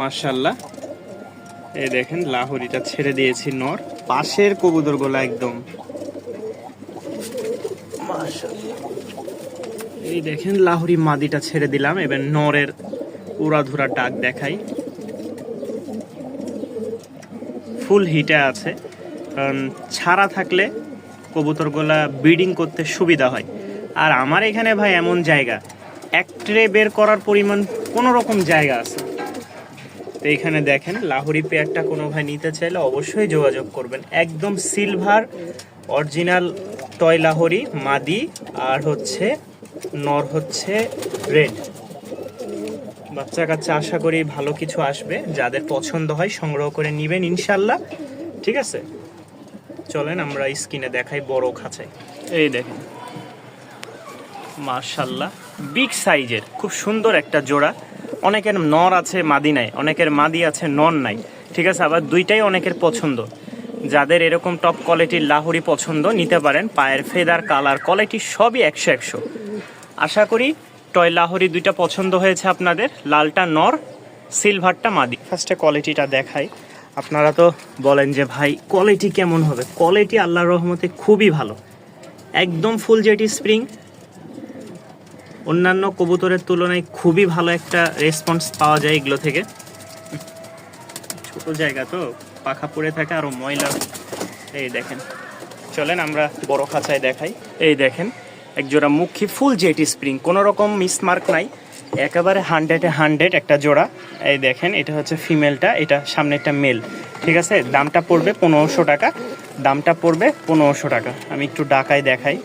মার্শাল্লাহ এই দেখেন, লাহোরিটা ছেড়ে দিয়েছি নর। পাশের কবুতর গোলা একদম। এই দেখেন, লাহোরি মাদিটা ছেড়ে দিলাম। এবার নরের উড়াধুরা ডাক দেখাই। ফুল হিটে আছে। কারণ ছাড়া থাকলে কবুতরগুলা ব্রিডিং করতে সুবিধা হয়। আর আমার এখানে ভাই এমন জায়গা, এক ট্রে বের করার পরিমাণ কোনো রকম জায়গা আছে তো এখানে দেখেন, লাহোরি পেয়ারটা কোনো ভাই নিতে চাইলে অবশ্যই যোগাযোগ করবেন। একদম সিলভার অরিজিনাল টয় লাহোরি, মাদি, আর হচ্ছে, নর হচ্ছে রেড বাচ্চা কাচ্চা আশা করি ভালো কিছু আসবে, যাদের পছন্দ হয় সংগ্রহ করে নেবেন ইনশাল্লাহ। ঠিক আছে? চলেন আমরা স্ক্রিনে দেখাই বড় খাঁচাই এই দেখেন। মার্শাল্লাহ বিগ সাইজের খুব সুন্দর একটা জোড়া। অনেকের নর আছে মাদি নাই, অনেকের মাদি আছে নন নাই। ঠিক আছে, আবার দুইটাই অনেকের পছন্দ। যাদের এরকম টপ কোয়ালিটির লাহুরি পছন্দ, নিতে পারেন। পায়ের ফেদার, কালার কোয়ালিটি সবই একশো একশো। আশা করি টয় লাহোরি দুইটা পছন্দ হয়েছে আপনাদের। লালটা নর, সিলভারটা মাদি। ফার্স্টে কোয়ালিটিটা দেখাই। আপনারা তো বলেন যে, ভাই কোয়ালিটি কেমন হবে? কোয়ালিটি আল্লাহর রহমতে খুবই ভালো। একদম ফুল জেটি স্প্রিং অন্যান্য কবুতরের তুলনায় খুবই ভালো একটা রেসপন্স পাওয়া যায় এগুলো থেকে। ছোট জায়গা তো, পাখা পড়ে থাকে আরও ময়লা। এই দেখেন, চলেন আমরা বড় খাঁচায় দেখাই। এই দেখেন, একজোড়া মুখী ফুল জেটি স্প্রিং কোনো রকম মিসমার্ক নাই, একেবারে হান্ড্রেডে হান্ড্রেড একটা জোড়া। এই দেখেন, এটা হচ্ছে ফিমেলটা এটা সামনে একটা মেল ঠিক আছে, দামটা পড়বে পনেরোশো টাকা, দামটা পড়বে পনেরোশো টাকা। আমি একটু ডাকায় দেখাই।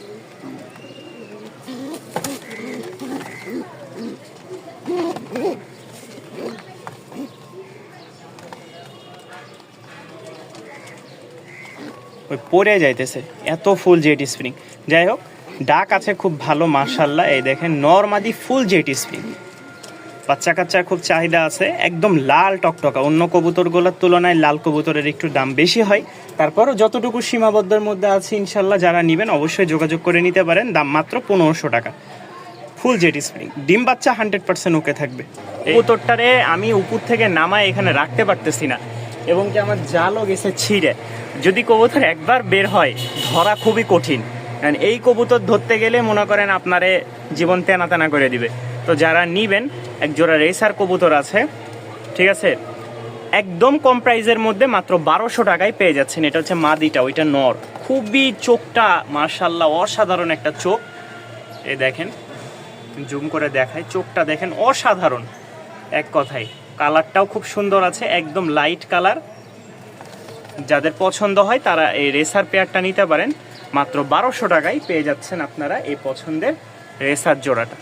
ওই পড়ে যাইতেছে। এত ফুল জেটি স্প্রিং যাই হোক ডাক আছে খুব ভালো মার্শাল্লাহ এই দেখেন নর্মাদি ফুল জেটি স্প্রিং বাচ্চা কাচ্চার খুব চাহিদা আছে একদম লাল টকটকা। অন্য কবুতরগুলোর তুলনায় লাল কবুতরের একটু দাম বেশি হয়। তারপরও যতটুকু সীমাবদ্ধের মধ্যে আছে ইনশাল্লাহ যারা নেবেন অবশ্যই যোগাযোগ করে নিতে পারেন। দাম মাত্র পনেরোশো টাকা। ফুল জেটি স্প্রিং ডিম বাচ্চা হান্ড্রেড পার্সেন্ট ওকে থাকবে। কবুতরটারে আমি উপর থেকে নামায় এখানে রাখতে পারতেছি না। এবং কি আমার জালও গেছে ছিঁড়ে। যদি কবুতর একবার বের হয়, ধরা খুবই কঠিন। কারণ এই কবুতর ধরতে গেলে মনে করেন আপনারে জীবন তেনা তেনা করে দিবে। তো যারা নিবেন, এক জোড়া রেসার কবুতর আছে, ঠিক আছে? একদম কম প্রাইজের মধ্যে মাত্র বারোশো টাকায় পেয়ে যাচ্ছেন। এটা হচ্ছে মাদিটা, ওইটা নর। খুবই চোখটা মার্শাল্লাহ অসাধারণ একটা চোখ। এই দেখেন, জুম করে দেখায় চোখটা দেখেন, অসাধারণ। এক কথায়। কালারটাও খুব সুন্দর আছে, একদম লাইট কালার যাদের পছন্দ হয় তারা এই রেসার পেয়ারটা নিতে পারেন। মাত্র বারোশো টাকায় পেয়ে যাচ্ছেন আপনারা এই পছন্দের রেসার জোড়াটা।